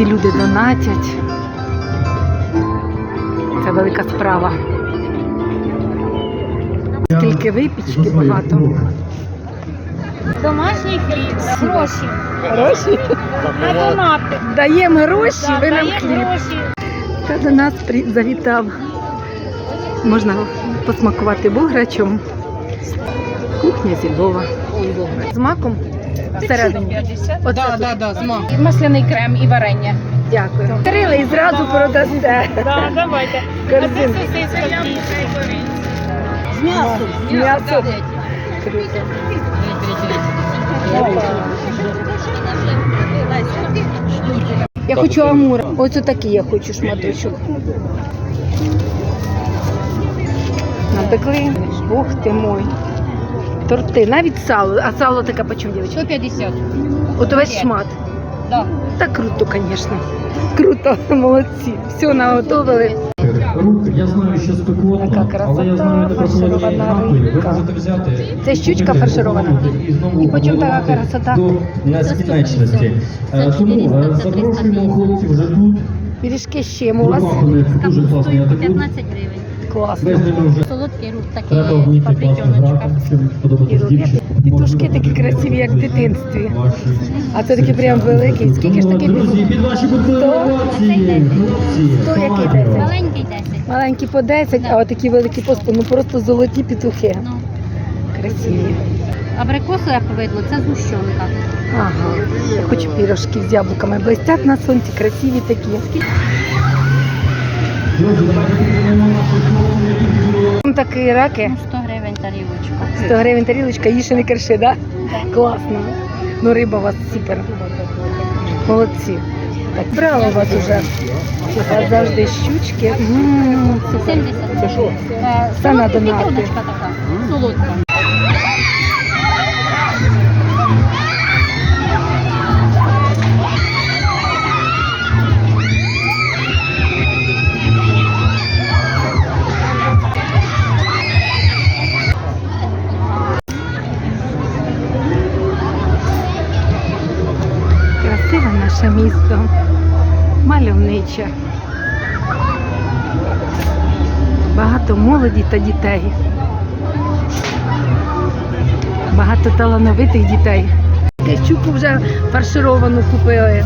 всі люди донатять. Це велика справа. Скільки випічки багато. Домашній хліб, гроші. Гроші? На донати. Даємо гроші, Да, ви нам хліб. гроші. Та до нас завітав. Можна посмакувати буграчом. Кухня зі Львова. З маком всередині. Оце Да, тут. да, да, з мак. Масляний крем і варення. Дякую. Відкрили і зразу продасте. Да, давайте. А це сосиска з м'ясом. З м'ясом. Круто. Я хочу амур. Ось отакий я хочу шматочок. Напекли. Бог ти мой. Торти, навіть сало. А сало таке по чому, дівчата? 150. От весь шмат. Да. Так круто, звісно. Круто, молодці. Все наготовили. Рук, я знаю, що спекотно, Така красота, але я знаю не фарширована. Ви рибка. можете взяти. Це щучка купити, фарширована. замовити І знову І по така красота? До нескінченності. Е, Тому е, запрошуємо хлопців вже тут. Пиріжки з чим у вас? Руках у них дуже класний атакут. 15 гривень. Класно. Солодкий рух такий щоб І тушки такі красиві, як в дитинстві. А це такі прям великі. Скільки ж такі Друзі, під ваші бутилки Сто? який командо. десять? Маленький 10. Маленькі по 10, а отакі великі по 100. Ну просто золоті петухи. Ну, Красиві. абрикосове повидло, це згущенка. Ага. Я хочу пірожки з яблуками. Блистять на сонці, красиві такі. Такі раки. Ну, 100 гривень тарілочка. 100 гривень тарілочка, її ще не керши, да? Класно. Ну риба у вас супер. Молодці. Так, браво у вас уже. У завжди щучки. М, супер. 70 гривень. Е, Це на солодка донати. піконочка така. Солодка. Наше місто. Мальовниче. Багато молоді та дітей. Багато талановитих дітей. Щуку вже фаршировану купили.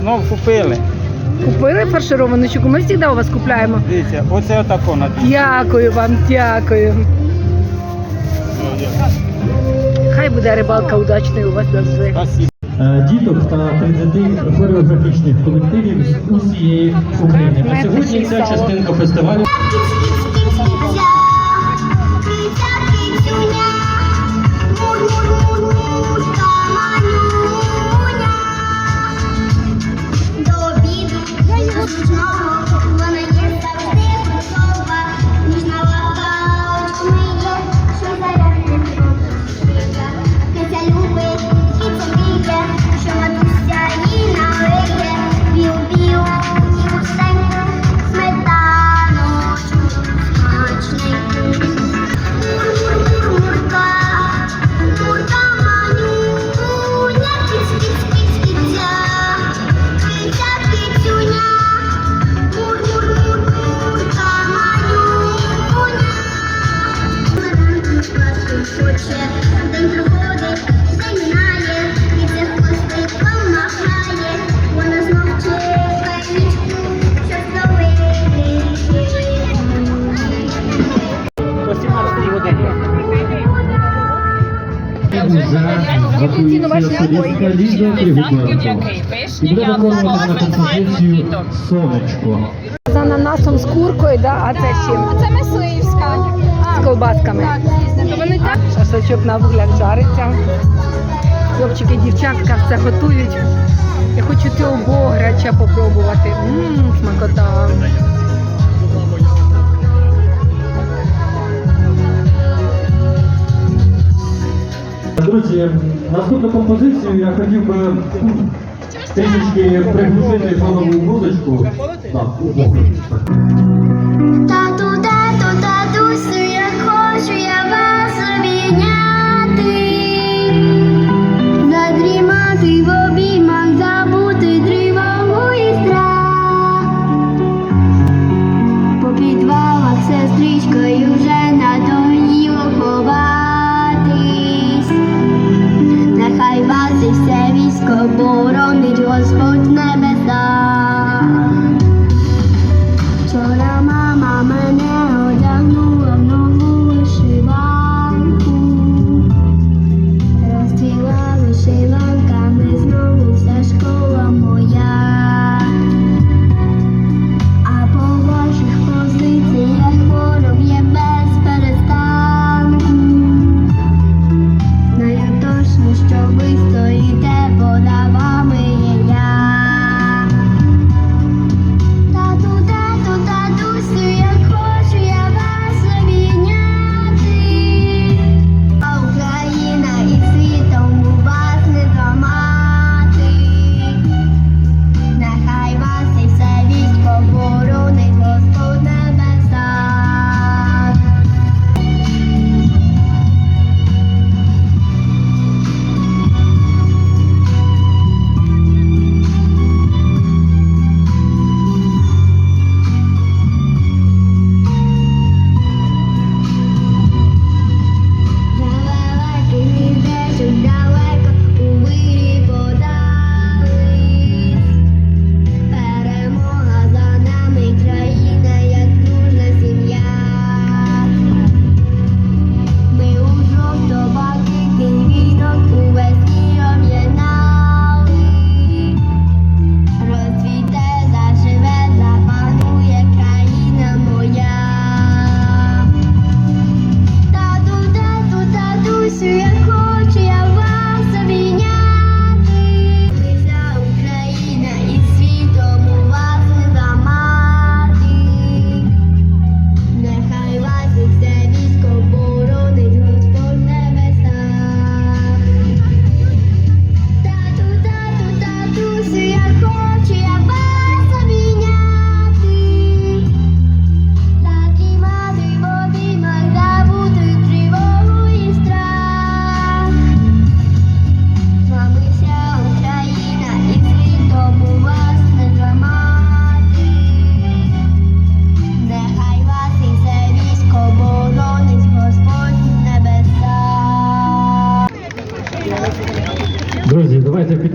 Знов купили. Купили фаршировану щуку. Ми завжди у вас купляємо. Дивіться, оце отако на. Дякую вам, дякую. Хай буде рибалка удачною у вас завжди. Е, діток та 30 хореографічних колективів з усієї України. А сьогодні ця частинка фестивалю. Вона є Вже Ліза Тригубенко. І буде виконувати на композицію «Сонечко». З ананасом, з куркою, да? а це з чим? Це мисливська. З колбасками. Вони. Шашличок на вуглях жариться. Хлопчики, дівчатка все готують. Я хочу цього бограча попробувати. Ммм, смакота. Друзі, наступну композицію я хотів би трішечки приглушити фонову музичку. Так,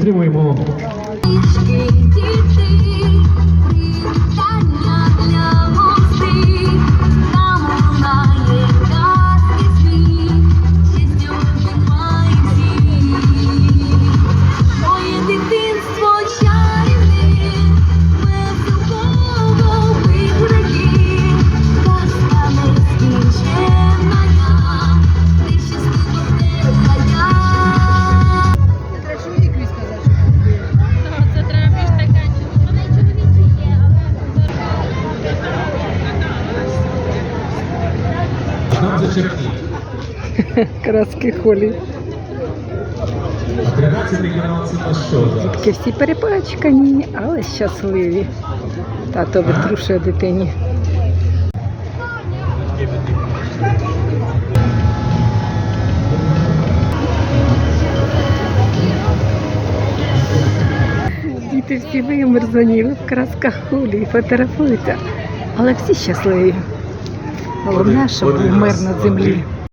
підтримуємо Краски холі. 13 канал це? Дітки всі перепачкані, але щасливі. Тато витрушує дитині. Діти всі вимерзані в красках холі і фотографуються, але всі щасливі головне, щоб був мир на землі.